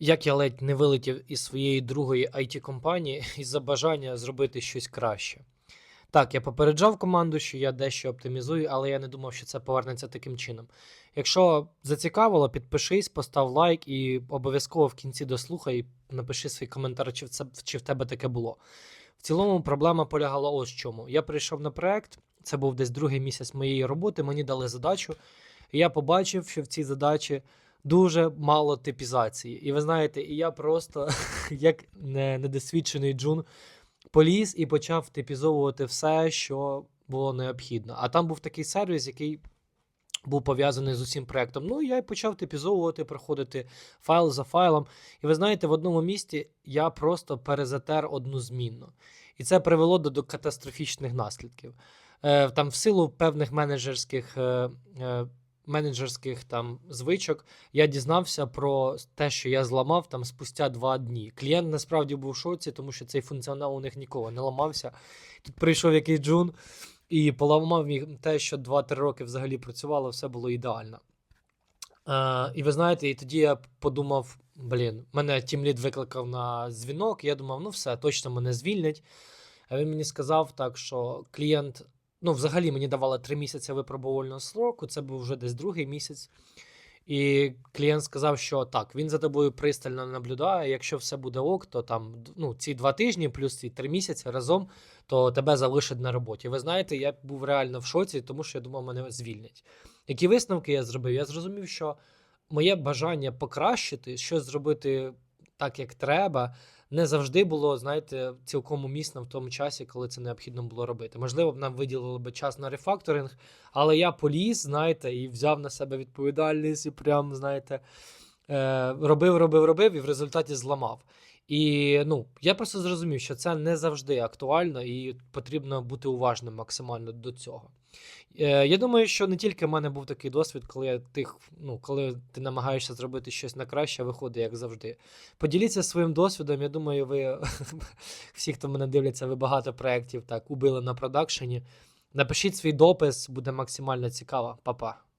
як я ледь не вилетів із своєї другої it компанії із-за бажання зробити щось краще. Так, я попереджав команду, що я дещо оптимізую, але я не думав, що це повернеться таким чином. Якщо зацікавило, підпишись, постав лайк і обов'язково в кінці дослухай і напиши свій коментар, чи в, це, чи в тебе таке було. В цілому проблема полягала ось в чому. Я прийшов на проект, це був десь другий місяць моєї роботи, мені дали задачу, і я побачив, що в цій задачі дуже мало типізації. І ви знаєте, і я просто, як недосвідчений джун, поліз і почав типізовувати все, що було необхідно. А там був такий сервіс, який був пов'язаний з усім проектом. Ну, я й почав типізовувати, проходити файл за файлом. І ви знаєте, в одному місці я просто перезатер одну змінну. І це привело до, до катастрофічних наслідків. Е, там, в силу певних менеджерських. Е, е, Менеджерських там звичок я дізнався про те, що я зламав там спустя два дні. Клієнт насправді був в шоці, тому що цей функціонал у них ніколи не ламався. Тут прийшов якийсь джун і поламав мені те, що 2-3 роки взагалі працювало, все було ідеально. Е, і ви знаєте, і тоді я подумав: блін, мене тімлід викликав на дзвінок, я думав, ну все, точно мене звільнять. А він мені сказав так, що клієнт, ну, взагалі мені давали 3 місяці випробувального сроку, це був вже десь другий місяць. І клієнт сказав, що так, він за тобою пристально наблюдає. Якщо все буде ок, то там ну, ці два тижні плюс ці три місяці разом, то тебе залишать на роботі. Ви знаєте, я був реально в шоці, тому що я думав, мене звільнять. Які висновки я зробив? Я зрозумів, що моє бажання покращити, щось зробити так, як треба, не завжди було, знаєте, цілком умісно в тому часі, коли це необхідно було робити. Можливо, б нам виділили би час на рефакторинг, але я поліз, знаєте, і взяв на себе відповідальність, і прям, знаєте, робив, робив, робив, і в результаті зламав. І ну, я просто зрозумів, що це не завжди актуально, і потрібно бути уважним максимально до цього. Е, я думаю, що не тільки в мене був такий досвід, коли я тих, ну, коли ти намагаєшся зробити щось на краще, виходить, як завжди. Поділіться своїм досвідом. Я думаю, ви всі, хто мене дивляться, ви багато проєктів так убили на продакшені. Напишіть свій допис, буде максимально цікаво. Па-па.